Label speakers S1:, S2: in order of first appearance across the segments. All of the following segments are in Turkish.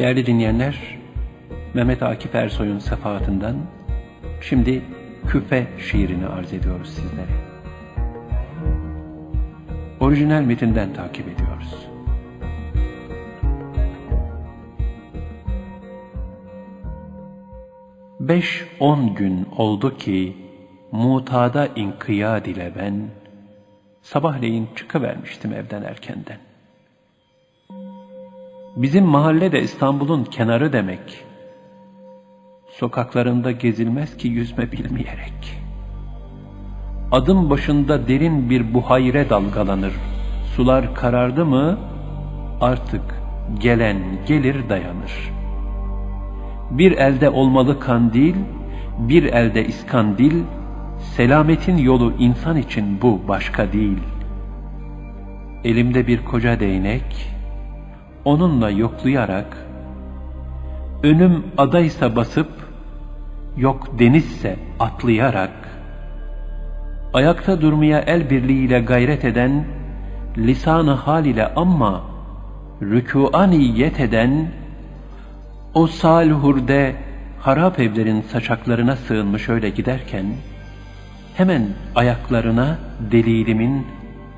S1: Değerli dinleyenler, Mehmet Akif Ersoy'un sefahatından şimdi Küfe şiirini arz ediyoruz sizlere. Orijinal metinden takip ediyoruz. Beş on gün oldu ki mutada inkiyat ile ben sabahleyin çıkıvermiştim evden erkenden. Bizim mahalle de İstanbul'un kenarı demek. Sokaklarında gezilmez ki yüzme bilmeyerek. Adım başında derin bir buhayre dalgalanır. Sular karardı mı artık gelen gelir dayanır. Bir elde olmalı kandil, bir elde iskandil, selametin yolu insan için bu başka değil. Elimde bir koca değnek, onunla yoklayarak, önüm adaysa basıp, yok denizse atlayarak, ayakta durmaya el birliğiyle gayret eden, lisanı hal ile ama rükûa niyet eden, o salihurde harap evlerin saçaklarına sığınmış öyle giderken, hemen ayaklarına delilimin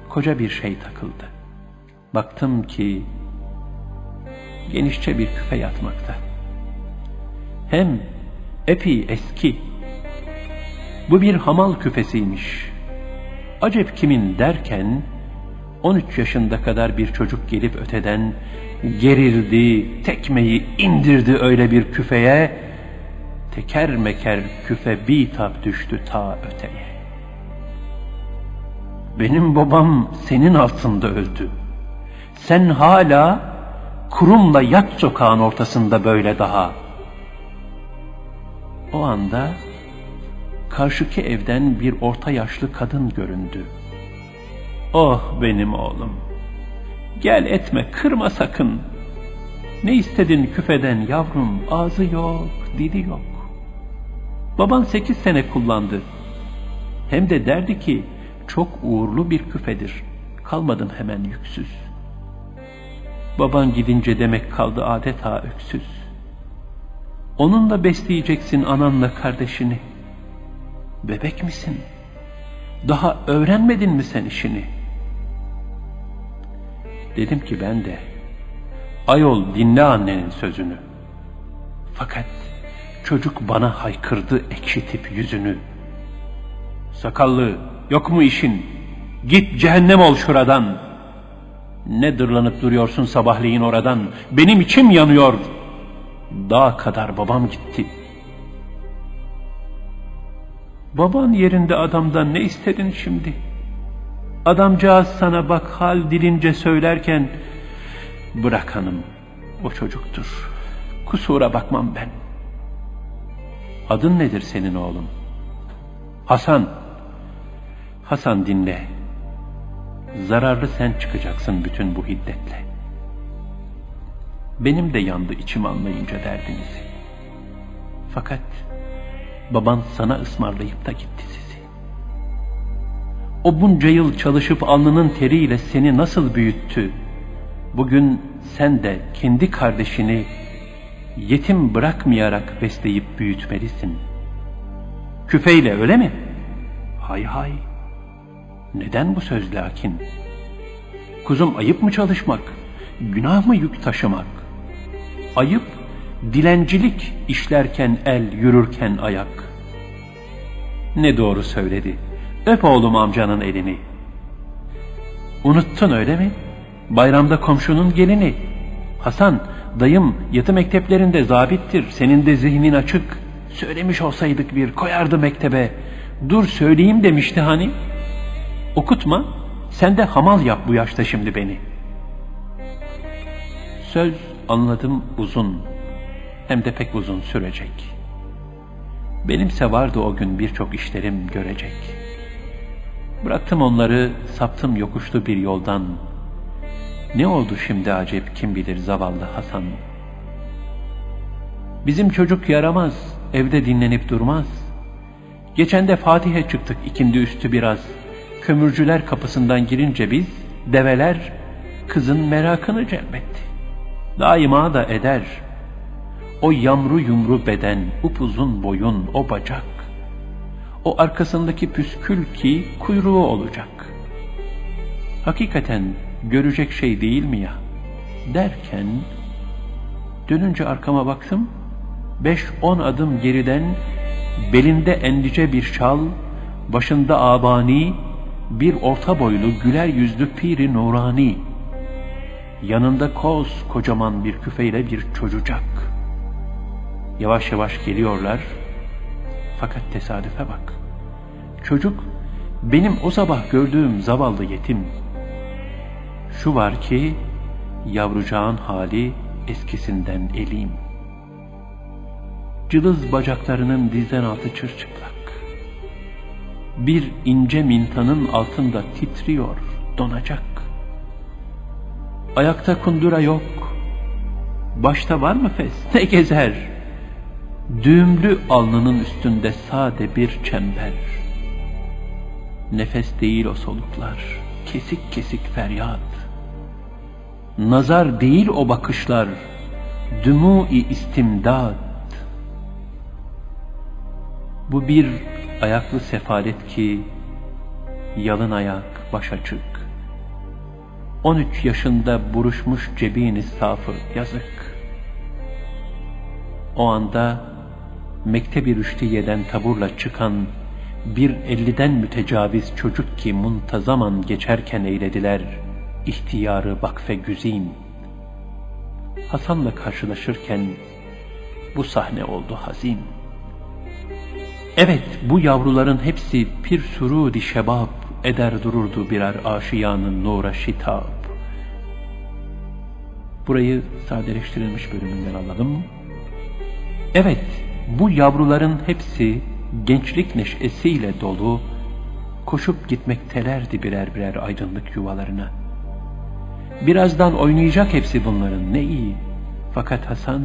S1: koca bir şey takıldı. Baktım ki genişçe bir küfe yatmakta. Hem epey eski. Bu bir hamal küfesiymiş. Acep kimin derken 13 yaşında kadar bir çocuk gelip öteden gerildi, tekmeyi indirdi öyle bir küfeye, teker meker küfe bitap düştü ta öteye. Benim babam senin altında öldü. Sen hala kurumla yat sokağın ortasında böyle daha. O anda karşıki evden bir orta yaşlı kadın göründü. Oh benim oğlum, gel etme kırma sakın. Ne istedin küfeden yavrum, ağzı yok, dili yok. Baban sekiz sene kullandı. Hem de derdi ki, çok uğurlu bir küfedir. Kalmadım hemen yüksüz. Baban gidince demek kaldı adeta öksüz. Onunla besleyeceksin ananla kardeşini. Bebek misin? Daha öğrenmedin mi sen işini? Dedim ki ben de, ayol dinle annenin sözünü. Fakat çocuk bana haykırdı ekşitip yüzünü. Sakallı, Yok mu işin? Git cehennem ol şuradan. Ne dırlanıp duruyorsun sabahleyin oradan? Benim içim yanıyor. Dağ kadar babam gitti. Baban yerinde adamdan ne istedin şimdi? Adamcağız sana bak hal dilince söylerken bırak hanım o çocuktur. Kusura bakmam ben. Adın nedir senin oğlum? Hasan. Hasan dinle. Zararlı sen çıkacaksın bütün bu hiddetle. Benim de yandı içim anlayınca derdinizi. Fakat baban sana ısmarlayıp da gitti sizi. O bunca yıl çalışıp alnının teriyle seni nasıl büyüttü? Bugün sen de kendi kardeşini yetim bırakmayarak besleyip büyütmelisin. Küfeyle öyle mi? Hay hay. Neden bu söz lakin? Kuzum ayıp mı çalışmak? Günah mı yük taşımak? Ayıp, dilencilik işlerken el, yürürken ayak. Ne doğru söyledi. Öp oğlum amcanın elini. Unuttun öyle mi? Bayramda komşunun gelini. Hasan, dayım yatı mekteplerinde zabittir. Senin de zihnin açık. Söylemiş olsaydık bir koyardı mektebe. Dur söyleyeyim demişti hani.'' Okutma, sen de hamal yap bu yaşta şimdi beni. Söz anladım uzun, hem de pek uzun sürecek. Benimse vardı o gün birçok işlerim görecek. Bıraktım onları, saptım yokuşlu bir yoldan. Ne oldu şimdi acep kim bilir zavallı Hasan. Bizim çocuk yaramaz, evde dinlenip durmaz. Geçen de Fatih'e çıktık ikindi üstü biraz.'' Kömürcüler kapısından girince biz, develer kızın merakını celbetti. Daima da eder, O yamru yumru beden, upuzun boyun, o bacak. O arkasındaki püskül ki kuyruğu olacak. Hakikaten görecek şey değil mi ya? Derken dönünce arkama baktım. Beş on adım geriden belinde endice bir şal, başında abani, bir orta boylu güler yüzlü piri nurani. Yanında koz kocaman bir küfeyle bir çocukcak. Yavaş yavaş geliyorlar. Fakat tesadüfe bak. Çocuk benim o sabah gördüğüm zavallı yetim. Şu var ki yavrucağın hali eskisinden elim. Cılız bacaklarının dizden altı çırçıplak. Bir ince mintanın altında titriyor, donacak. Ayakta kundura yok. Başta var mı fes? Ne gezer? Düğümlü alnının üstünde sade bir çember. Nefes değil o soluklar, kesik kesik feryat. Nazar değil o bakışlar, dümû-i istimdad. Bu bir ayaklı sefalet ki, yalın ayak, baş açık. 13 yaşında buruşmuş cebini safı yazık. O anda mektebi rüştiyeden taburla çıkan bir elliden mütecaviz çocuk ki muntazaman geçerken eylediler ihtiyarı vakfe güzin. Hasan'la karşılaşırken bu sahne oldu hazin. Evet bu yavruların hepsi pir surudi şebab eder dururdu birer aşiyanın nura şitab. Burayı sadeleştirilmiş bölümünden alalım. Evet, bu yavruların hepsi gençlik neşesiyle dolu, koşup gitmektelerdi birer birer aydınlık yuvalarına. Birazdan oynayacak hepsi bunların, ne iyi. Fakat Hasan,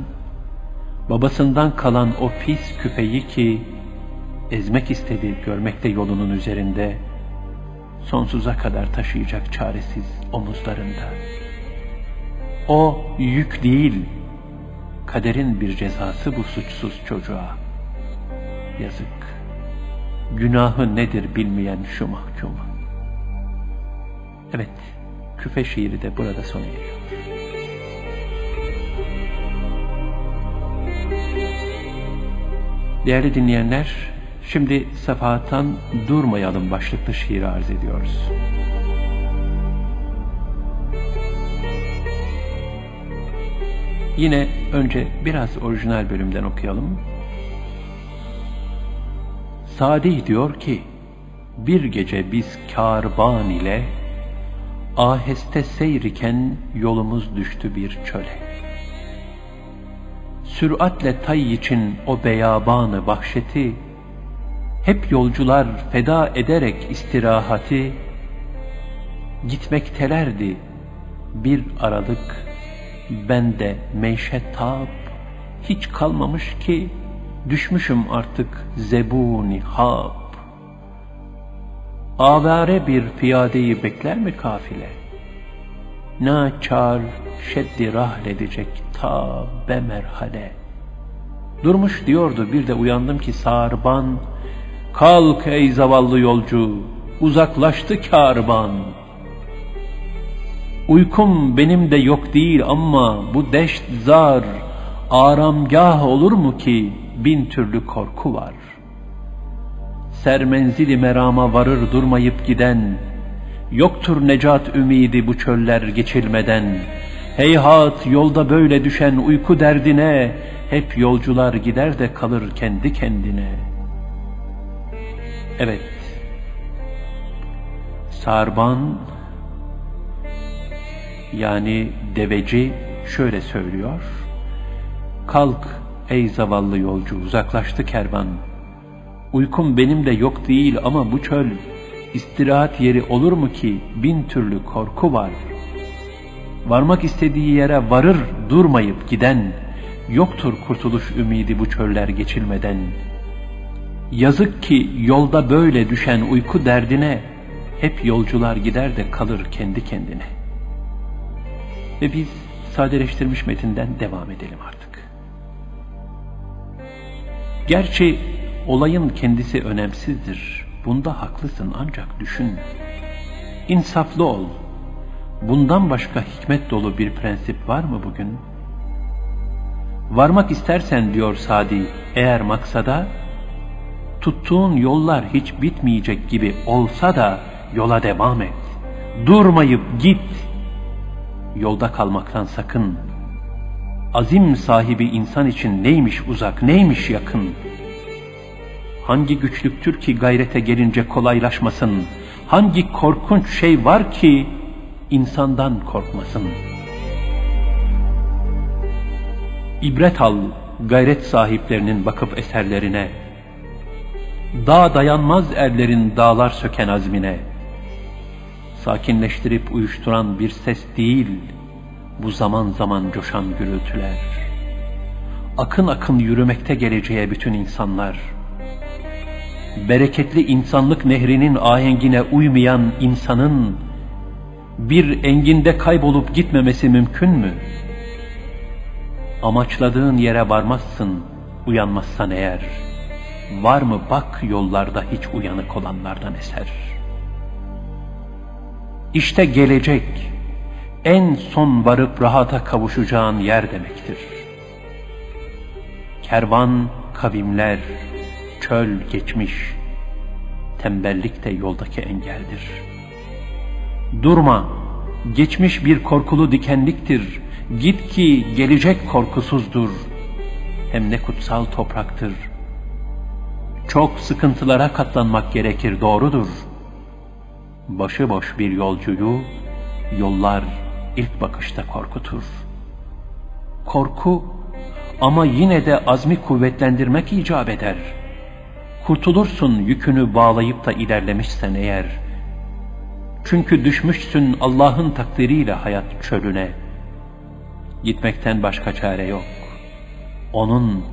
S1: babasından kalan o pis küpeyi ki, ezmek istedi görmekte yolunun üzerinde, sonsuza kadar taşıyacak çaresiz omuzlarında. O yük değil, kaderin bir cezası bu suçsuz çocuğa. Yazık, günahı nedir bilmeyen şu mahkuma. Evet, küfe şiiri de burada sona eriyor. Değerli dinleyenler, şimdi Safahat'tan Durmayalım başlıklı şiiri arz ediyoruz. Yine önce biraz orijinal bölümden okuyalım. Sadi diyor ki, bir gece biz karvan ile aheste seyriken yolumuz düştü bir çöle. Süratle tay için o beyabanı vahşeti, hep yolcular feda ederek istirahati, gitmektelerdi bir aralık, ben de tab, hiç kalmamış ki, düşmüşüm artık zebuni hab. Avare bir piyadeyi bekler mi kafile? Naçar şeddi rahledecek ta be merhale. Durmuş diyordu bir de uyandım ki sarban, kalk ey zavallı yolcu, uzaklaştı karban. Uykum benim de yok değil ama bu deşt zar, aramgah olur mu ki bin türlü korku var. Sermenzili merama varır durmayıp giden, yoktur necat ümidi bu çöller geçilmeden. Heyhat yolda böyle düşen uyku derdine, hep yolcular gider de kalır kendi kendine. Evet, Sarban yani deveci şöyle söylüyor. Kalk ey zavallı yolcu uzaklaştı kervan. Uykum benim de yok değil ama bu çöl istirahat yeri olur mu ki bin türlü korku var. Varmak istediği yere varır durmayıp giden, yoktur kurtuluş ümidi bu çöller geçilmeden. Yazık ki yolda böyle düşen uyku derdine, hep yolcular gider de kalır kendi kendine. Ve biz sadeleştirilmiş metinden devam edelim artık. Gerçi olayın kendisi önemsizdir. Bunda haklısın ancak düşün. İnsaflı ol. Bundan başka hikmet dolu bir prensip var mı bugün? Varmak istersen diyor Sadi, eğer maksada, tuttuğun yollar hiç bitmeyecek gibi olsa da yola devam et. Durmayıp git. Yolda kalmaktan sakın. Azim sahibi insan için neymiş uzak, neymiş yakın? Hangi güçlüktür ki gayrete gelince kolaylaşmasın? Hangi korkunç şey var ki insandan korkmasın? İbret al gayret sahiplerinin bakıp eserlerine. Dağ dayanmaz erlerin dağlar söken azmine. Sakinleştirip uyuşturan bir ses değil, bu zaman zaman coşan gürültüler. Akın akın yürümekte geleceğe bütün insanlar. Bereketli insanlık nehrinin ahengine uymayan insanın bir enginde kaybolup gitmemesi mümkün mü? Amaçladığın yere varmazsın uyanmazsan eğer. Var mı bak yollarda hiç uyanık olanlardan eser. İşte gelecek en son varıp rahata kavuşacağın yer demektir. Kervan, kavimler, çöl geçmiş, tembellik de yoldaki engeldir. Durma, geçmiş bir korkulu dikenliktir, git ki gelecek korkusuzdur, hem ne kutsal topraktır. Çok sıkıntılara katlanmak gerekir, doğrudur. Başıboş bir yolcuyu, yollar ilk bakışta korkutur. Korku ama yine de azmi kuvvetlendirmek icap eder. Kurtulursun yükünü bağlayıp da ilerlemişsen eğer. Çünkü düşmüşsün Allah'ın takdiriyle hayat çölüne. Gitmekten başka çare yok. Onun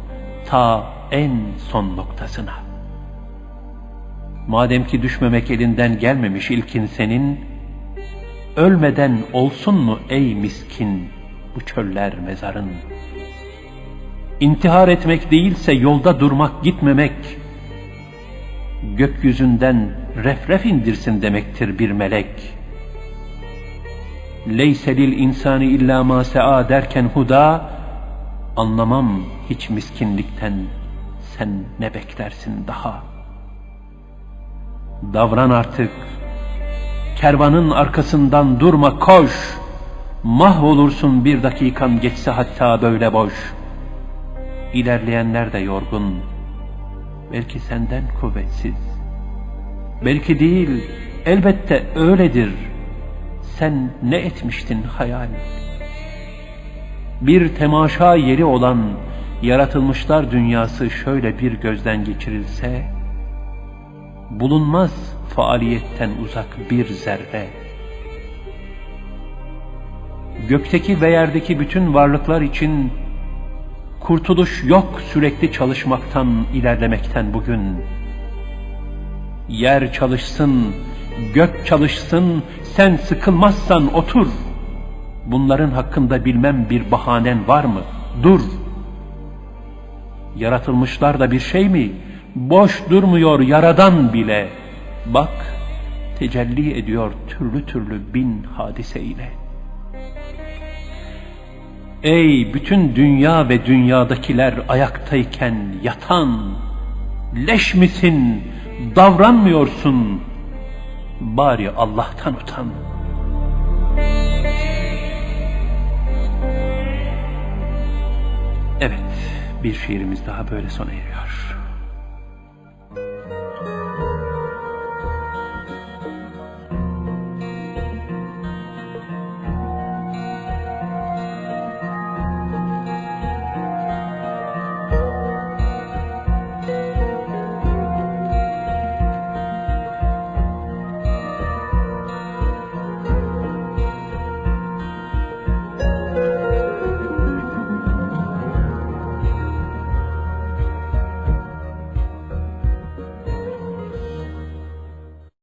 S1: ta en son noktasına. Madem ki düşmemek elinden gelmemiş ilkin senin, Ölmeden olsun mu ey miskin bu çöller mezarın? İntihar etmek değilse yolda durmak gitmemek, gökyüzünden refref indirsin demektir bir melek. Leyselil insani illa ma sea derken huda, anlamam hiç miskinlikten sen ne beklersin daha. Davran artık, Kervanın arkasından durma koş. Mahvolursun bir dakikan geçse hatta böyle boş. İlerleyenler de yorgun. Belki senden kuvvetsiz. Belki değil, elbette öyledir. Sen ne etmiştin hayal? Bir temaşa yeri olan yaratılmışlar dünyası şöyle bir gözden geçirilse, bulunmaz faaliyetten uzak bir zerre. Gökteki ve yerdeki bütün varlıklar için kurtuluş yok sürekli çalışmaktan, ilerlemekten bugün. Yer çalışsın, gök çalışsın, sen sıkılmazsan otur. Bunların hakkında bilmem bir bahanen var mı? Dur. Yaratılmışlar da bir şey mi? Boş durmuyor yaradan bile. Bak, tecelli ediyor türlü türlü bin hadise ile. Ey bütün dünya ve dünyadakiler ayaktayken yatan, leş misin, davranmıyorsun, bari Allah'tan utan. Evet, bir şiirimiz daha böyle sona eriyor.